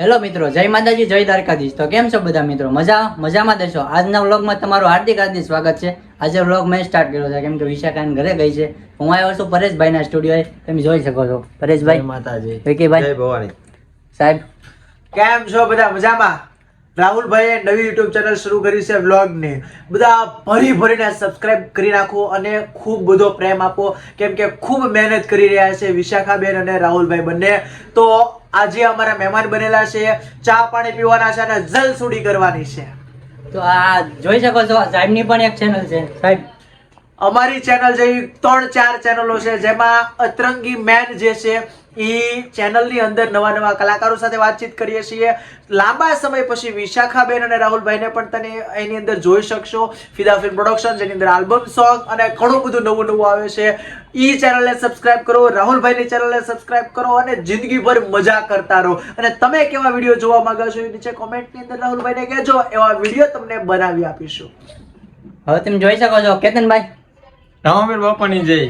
Hello મિત્રો જય માતાજી જય દ્વારકાધીશ. તો કેમ છો બધા મિત્રો? મજા મજામાં દેશો આજના વ્લોગમાં તમારું હાર્દિક હાર્દિક સ્વાગત છે. આજે વ્લોગ મેં સ્ટાર્ટ કર્યો છે કેમ કે વિશાખાન ઘરે ગઈ છે. હું આવ્યો છું પરેશભાઈના સ્ટુડિયો તમે જોઈ શકો છો. પરેશભાઈ. માતાજી. વિકીભાઈ. ભવાની. સાહેબ. કેમ છો બધા? મજામાં? રાહુલભાઈએ નવી યુટ્યુબ ચેનલ શરૂ કરી છે વ્લોગની. બધા ભરી ભરીને સબસ્ક્રાઇબ કરી નાખો અને ખૂબ બધો પ્રેમ આપો. કેમ કે ખૂબ મહેનત કરી રહ્યા છે વિશાખાબેન અને રાહુલભાઈ બંને. તો આજે અમારા મહેમાન બનેલા છે. ચા પાણી પીવાના છે અને જલસુડી કરવાની છે. તો આ જોઈ શકો છો સાહેબની પણ એક ચેનલ છે. સાહેબ અમારી ચેનલ જેવી ત્રણ ચાર ચેનલો છે, જેમાં અતરંગી મેન જે છે, એ ચેનલની અંદર નવા નવા કલાકારો સાથે વાતચીત કરીએ છીએ. લાંબા સમય પછી વિશાખાબેન અને રાહુલભાઈને પણ તમે એની અંદર જોઈ શકશો. ફિદા ફિલ્મ પ્રોડક્શન જેની અંદર આલ્બમ સોંગ અને ઘણું બધું નવું નવું આવે છે. ઈ ચેનલને સબસ્ક્રાઇબ કરો, રાહુલભાઈની ચેનલને સબસ્ક્રાઇબ કરો અને જિંદગીભર મજા કરતા રહો. અને તમે કેવા વીડિયો જોવા માંગો છો એ નીચે કોમેન્ટની અંદર રાહુલભાઈને કહેજો. એવા વીડિયો તમને બનાવી આપીશું. હવે તમે જોઈ શકો છો. કેતનભાઈ? રામાબેન બાપાની જય.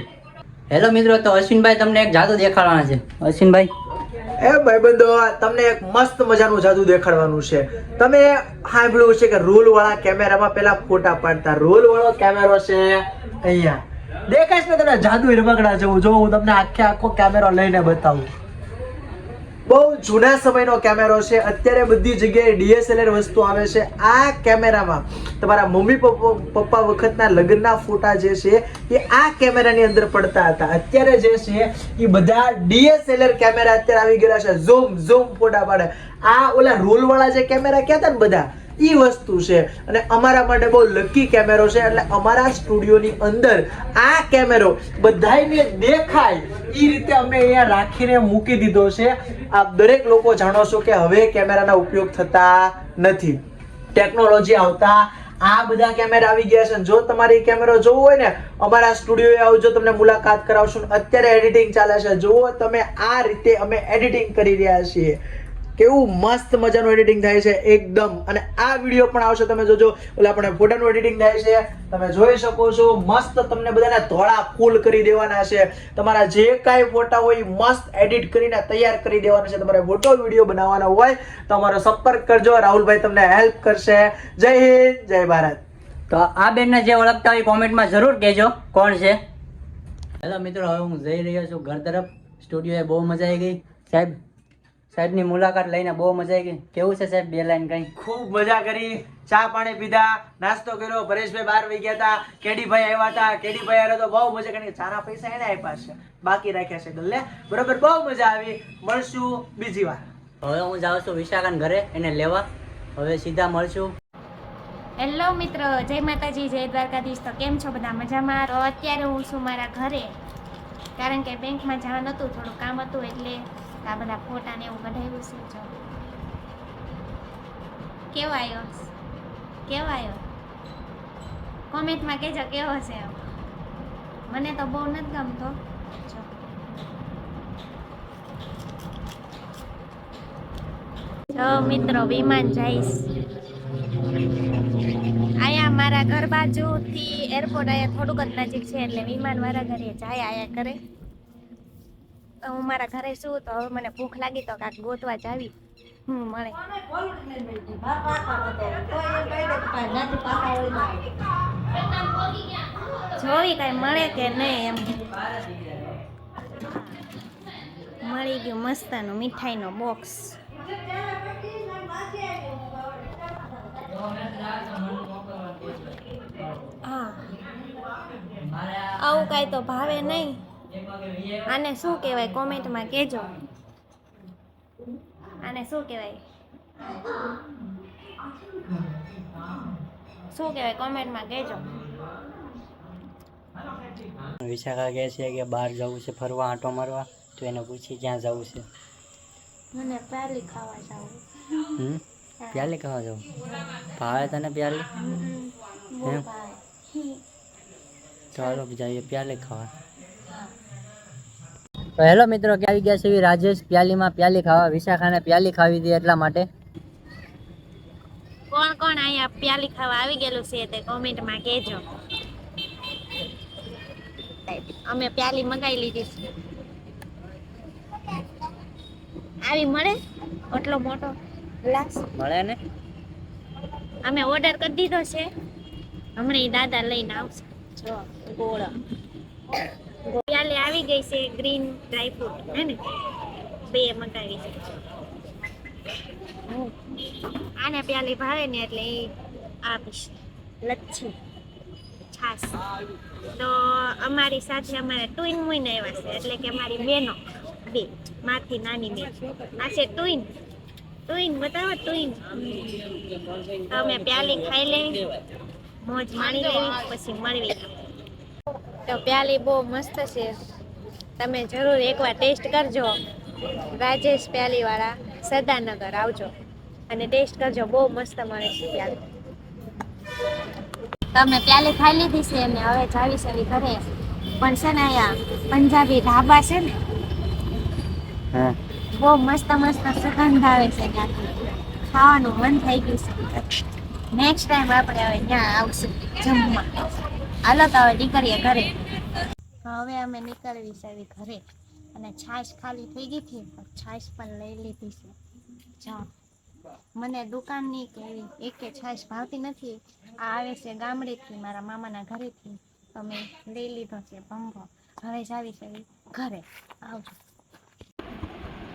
હેલો મિત્રો તો અશ્વિનભાઈ તમને એક જાદુ દેખાડવાના છે. અશ્વિનભાઈ? એ ભાઈબંધો તમને એક મસ્ત મજાનું જાદુ દેખાડવાનું છે. તમે સાંભળ્યું છે કે રોલ વાળા કેમેરામાં પેલા ફોટા પાડતા. રોલ વાળો કેમેરો છે અહીંયા. દેખાય છે ને તમને જાદુ રમકડા જેવું. જો હું તમને આખે આખો કેમેરો લઈને બતાવું. બહુ જૂના સમયનો કેમેરો છે. અત્યારે બધી જગ્યાએ ડીએસએલઆર વસ્તુ આવે છે. આ કેમેરામાં તમારા મમ્મી પપ્પા પપ્પા વખતના લગ્નના ફોટા જે છે એ આ કેમેરાની અંદર પડતા હતા. અત્યારે જે છે એ બધા ડીએસએલઆર કેમેરા અત્યારે આવી ગયેલા છે. ઝૂમ ઝૂમ ફોટા પાડે. આ ઓલા રોલવાળા જે કેમેરા કહેતા ને બધા એ વસ્તુ છે. અને અમારા માટે બહુ લકી કેમેરો છે. એટલે અમારા સ્ટુડિયોની અંદર આ કેમેરો બધાયને દેખાય. ઈ રીતે અમે અહીંયા રાખીને મૂકી દીધો છે. આપ દરેક લોકો જાણો છો કે હવે કેમેરાના ઉપયોગ થતા નથી. ટેકનોલોજી આવતા, આ બધા કેમેરા આવી ગયા છે. જો તમારે કેમેરો જોવો હોય ને, અમારા સ્ટુડિયો આવજો તમને મુલાકાત કરાવશું. અત્યારે એડિટિંગ ચાલે છે. જુઓ તમે આ રીતે અમે એડિટિંગ કરી રહ્યા છીએ. કેવું મસ્ત મજાનું એડિટિંગ થાય છે એકદમ. અને આ વીડિયો પણ આવશે તમે જોજો. એટલે આપણે ફોટાનું એડિટિંગ થાય છે. તમે જોઈ શકો છો મસ્ત તમને બધાને ધોળા ફૂલ કરી દેવાના છે. તમારા જે કાંઈ ફોટા હોય એ મસ્ત એડિટ કરીને તૈયાર કરી દેવાના છે. તમારે ફોટો વીડિયો બનાવવાનો હોય તો અમારો સંપર્ક કરજો. રાહુલભાઈ તમને હેલ્પ કરશે. જય હિન્દ જય ભારત. તો આ બેનને જે ઓળખતા હોય કોમેન્ટમાં જરૂર કહેજો. કોણ છે? હેલો મિત્રો હવે હું જઈ રહ્યો છું ઘર તરફ. સ્ટુડિયોએ બહુ મજા આવી ગઈ. સાહેબ સાહેબની મુલાકાત લઈને બહુ મજા આવી ગઈ. કેવું છે સાહેબ બે લાઈન કંઈ? ખૂબ મજા કરી. ચા પાણી પીધા નાસ્તો કર્યો પરેશભાઈ બહાર વહી ગયા હતા કેડીભાઈ આવ્યા હતા કેડીભાઈ આવ્યા તો બહુ મજા કરી. ચાના પૈસા એને આપ્યા છે. બાકી રાખ્યા છે ગલ્લે. બરોબર બહુ મજા આવી. મળશું બીજી વાર. હવે હું જાઉં છું વિશાખાન ઘરે એને લેવા. હવે સીધા મળશું. હેલો મિત્રો જય માતાજી જય દ્વારકાધીશ. તો કેમ છો બધા? મજામાં? તો અત્યારે હું છું મારા ઘરે. કારણ કે બેંકમાં જવાનું હતું થોડું કામ હતું એટલે આ બધા ફોટા ને એવું કઢાવ્યું છે જો કેવો આવ્યો કેવો આવ્યો કોમેન્ટમાં કહેજો કેવો છે. મને તો બહુ નથી ગમતો. જો. મિત્રો, વિમાન જઈશ. અહીંયા મારા ઘર બાજુથી એરપોર્ટ અહીંયા થોડુંક જ નજીક છે એટલે વિમાન મારા ઘરે જાય આયા કરે. હું મારા ઘરે છું તો હવે મને ભૂખ લાગી તો કાંક ગોતવા જાવી. હું મળે. જોવી કાંઈ મળે કે નહીં એમ. મળી ગયું મસ્તાનું મીઠાઈનો બોક્સ હા. આવું કાંઈ તો ભાવે નહીં. આને શું કહેવાય? કોમેન્ટમાં કહેજો. આને શું કહેવાય? શું કહેવાય? કોમેન્ટમાં કહેજો. વિશાખા કહે છે કે બહાર જવું છે ફરવા આંટો મારવા તો એને પૂછી ક્યાં જવું છે. મને પ્યાલી ખાવા જવું. હમ? પ્યાલી ખાવા જવું? ભાવે તને પ્યાલી? હમ ચાલો જઈએ પ્યાલી ખાવા. તો હેલો મિત્રો ક્યાં આવી ગયા છે એવી રાજેશ પ્યાલીમાં પ્યાલી ખાવા વિશાખાને પ્યાલી ખાવી હતી એટલા માટે. કોણ કોણ અહીંયા પ્યાલી ખાવા આવી ગયેલું છે તે કોમેન્ટમાં કહેજો. અમે પ્યાલી મંગાવી લીધી છે. આવી મળે? એટલો મોટો ગ્લાસ? મળે ને? અમે ઓર્ડર કરી દીધો છે. હમણાં દાદા લઈને આવશે. જો ગોળ. આવી ગઈ છે ગ્રીન ડ્રાયફ્રૂટ હે ને? બે મંગાવી છે. આને પ્યાલી ભાવે ને એટલે એ આપીશ. લચ્છી. છાસ તો અમારી સાથે અમારે ટુઈન મુઈન આવ્યા છે એટલે કે અમારી બેનો. બે માથી નાની બેન. આ છે ટુઈન ટુઈન બતાવો ટુઈન તો અમે પ્યાલી ખાઈ લેવી મોજ માણી લેવી પછી મળવી. તો પ્યાલી બહુ મસ્ત છે. તમે જરૂર એકવાર ટેસ્ટ કરજો. રાજેશ પ્યાલીવાળા સદાનગર આવજો. અને ટેસ્ટ કરજો બહુ મસ્ત મળે છે પ્યાલી તમે પ્યાલી ખાઈ લીધી છે અને હવે જાવી સવી ઘરે. પણ છે ને અહીંયા પંજાબી ઢાબા છે ને હા. બહુ મસ્ત મસ્ત સુગંધ આવે છે ત્યાંથી. ખાવાનું મન થઈ ગયું છે. નેક્સ્ટ ટાઈમ આપણે હવે ત્યાં આવશું જમવા. હાલો તો હવે નીકળીએ ઘરે. હવે અમે નીકળવી છે એવી ઘરે. અને છાશ ખાલી થઈ ગઈ હતી, પણ છાશ પણ લઈ લીધી છે. જા મને દુકાનની કે એવી એકે છાશ ભાવતી નથી. આ આવે છે ગામડેથી, મારા મામાના ઘરેથી. તો મેં લઈ લીધો છે ભંગો. હવે જાવી છે ઘરે. આવજો.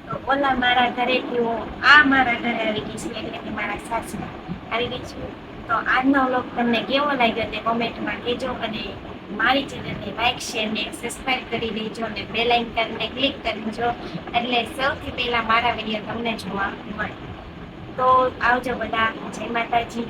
તો ઓલા મારા ઘરેથી હું આ મારા ઘરે આવી ગઈ છું, એટલે કે મારા સાસરા આવી ગઈ છું. તો આજનો વ્લોગ તમને કેવો લાગ્યો તે કોમેન્ટમાં કહેજો અને મારી ચેનલને લાઈક શેર ને કરી દેજો અને બેલ આઇકનને ક્લિક કરી દેજો. એટલે સૌથી પહેલાં મારા વીડિયો તમને જોવા મળે. તો આવજો બધા. જય માતાજી.